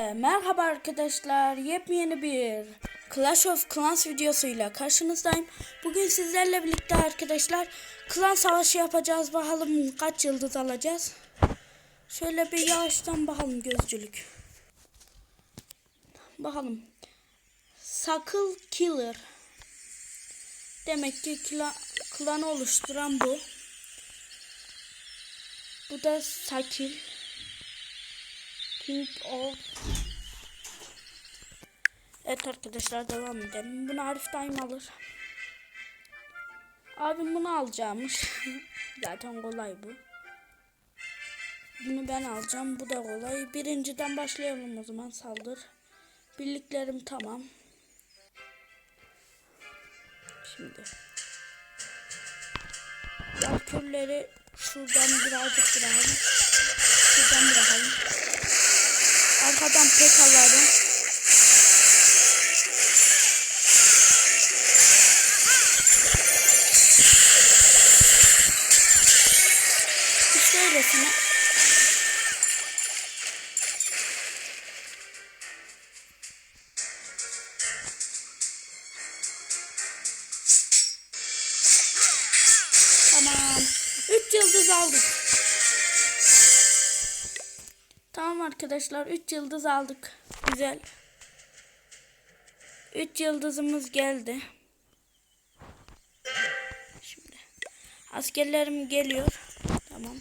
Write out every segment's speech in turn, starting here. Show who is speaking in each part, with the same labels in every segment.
Speaker 1: Ee, Merhaba arkadaşlar. Yepyeni bir Clash of Clans videosuyla karşınızdayım. Bugün sizlerle birlikte arkadaşlar klan savaşı yapacağız. Bakalım kaç yıldız alacağız. Şöyle bir yavaştan bakalım gözcülük. Bakalım. Sakıl Killer. Demek ki klan, klanı oluşturan bu. Bu da Sakil. King of Evet arkadaşlar devam edelim. Bunu Arif Daim alır. Abim bunu alacağımış. Zaten kolay bu. Bunu ben alacağım. Bu da kolay. Birinciden başlayalım o zaman saldır. Birliklerim tamam. Şimdi. Valkürleri şuradan birazcık bırakalım. Şuradan bırakalım. Arkadan pek alalım. İşte öylesine. Tamam. 3 yıldız aldık. Tamam arkadaşlar 3 yıldız aldık. Güzel. 3 yıldızımız geldi. Şimdi askerlerim geliyor. Tamam.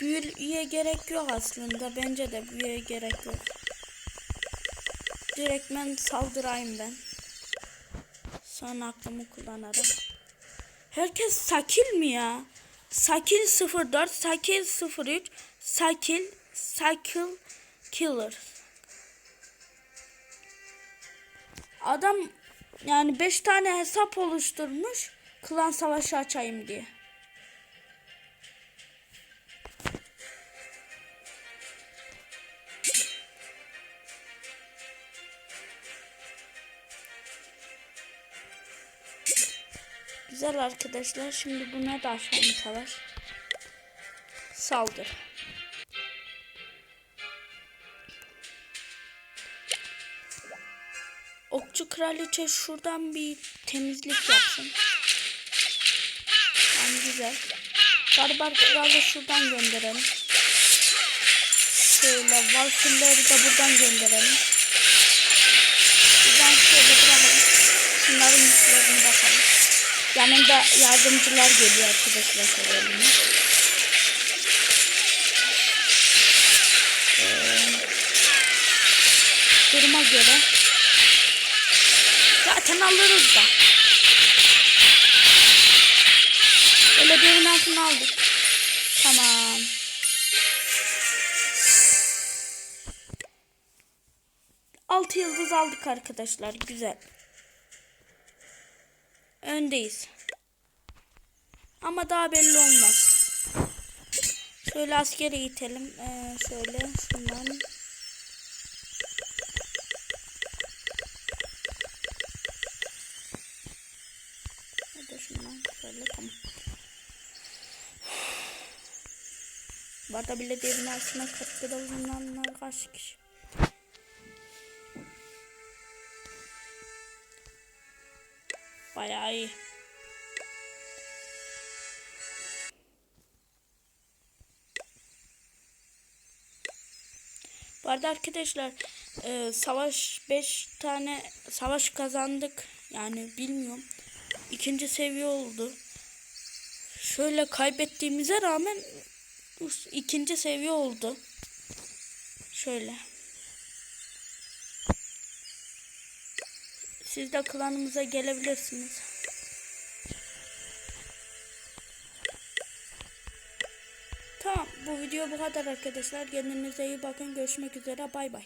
Speaker 1: Büyüye gerek yok aslında. Bence de büyüye gerek yok. Direktmen saldırayım ben. Sonra aklımı kullanırım. Herkes sakil mi ya? Sakil 04, Sakil 03, Sakil, Sakil Killer. Adam yani 5 tane hesap oluşturmuş klan savaşı açayım diye. Güzel arkadaşlar. Şimdi buna da açalım savaş. Saldır. Okçu kraliçe şuradan bir temizlik yapsın. Tamam güzel. Barbar kralı şuradan gönderelim. Şöyle valkülleri de buradan gönderelim. Buradan şöyle bırakalım. Şunların yüzlerine bakalım. Yanında yardımcılar geliyor arkadaşlar şöyle. Ee, duruma göre zaten alırız da. Öyle bir altına aldık. Tamam. Altı yıldız aldık arkadaşlar. Güzel. Öndeyiz. Ama daha belli olmaz. Şöyle askeri itelim. Ee, şöyle şundan. Hadi şundan şöyle tamam. Bu arada belediye binasına katkıda bulunanlar kaç kişi? Bayağı iyi. Bu arada arkadaşlar e, savaş 5 tane savaş kazandık. Yani bilmiyorum. İkinci seviye oldu. Şöyle kaybettiğimize rağmen ikinci seviye oldu. Şöyle. Siz de klanımıza gelebilirsiniz. Tamam bu video bu kadar arkadaşlar. Kendinize iyi bakın. Görüşmek üzere. Bay bay.